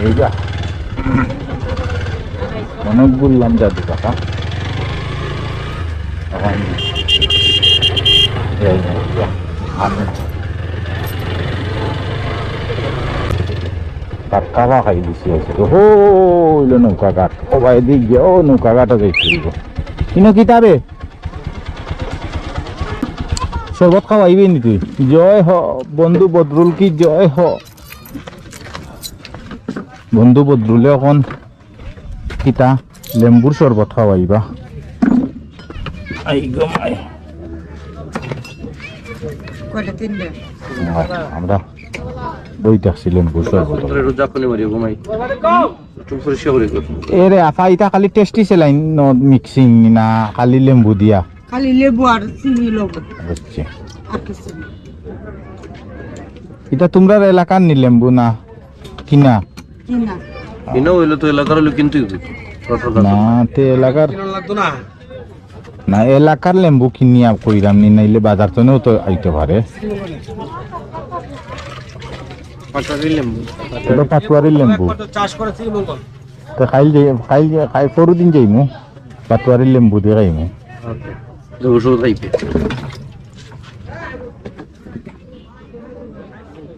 এই যা। অনেক বললাম জাদু কাকা এখন খাই নৌকা নৌকা কিতাবে শরবত খাওয়াইবি নি তুই? জয় হ, বন্ধু বদরুল কি জয় হ। বন্ধু বদরুলে এখন কিতা লেম্বুর শরবত খাওয়াইবা আমরা বই লেম্বুর শরবত আফা খালি টেস্টি সেলাইন মিক্সিং না খালি লেম্বু দিয়া। খালি লেবু আর চিনি লবণ বুঝছি আর কিছু না এটা তোমরা এলাকার নি লেম্বু না কিনা? কি না ইনো হইল তো এলাকার কিন্তু না তে এলাকার না? এলাকার লেম্বু কিনিয়া কইরাম নি নাইলে বাজার তো তো আইতে পারে। পাটারি লেম্বু। এটা পাতুয়ারির লেম্বু। চাষ করে শ্রীমঙ্গল তো খাইল যাই খাইল খাই পরু দিন যাইমু। পাতুয়ারির লেম্বু দিয়ে খাইমু। খাইবে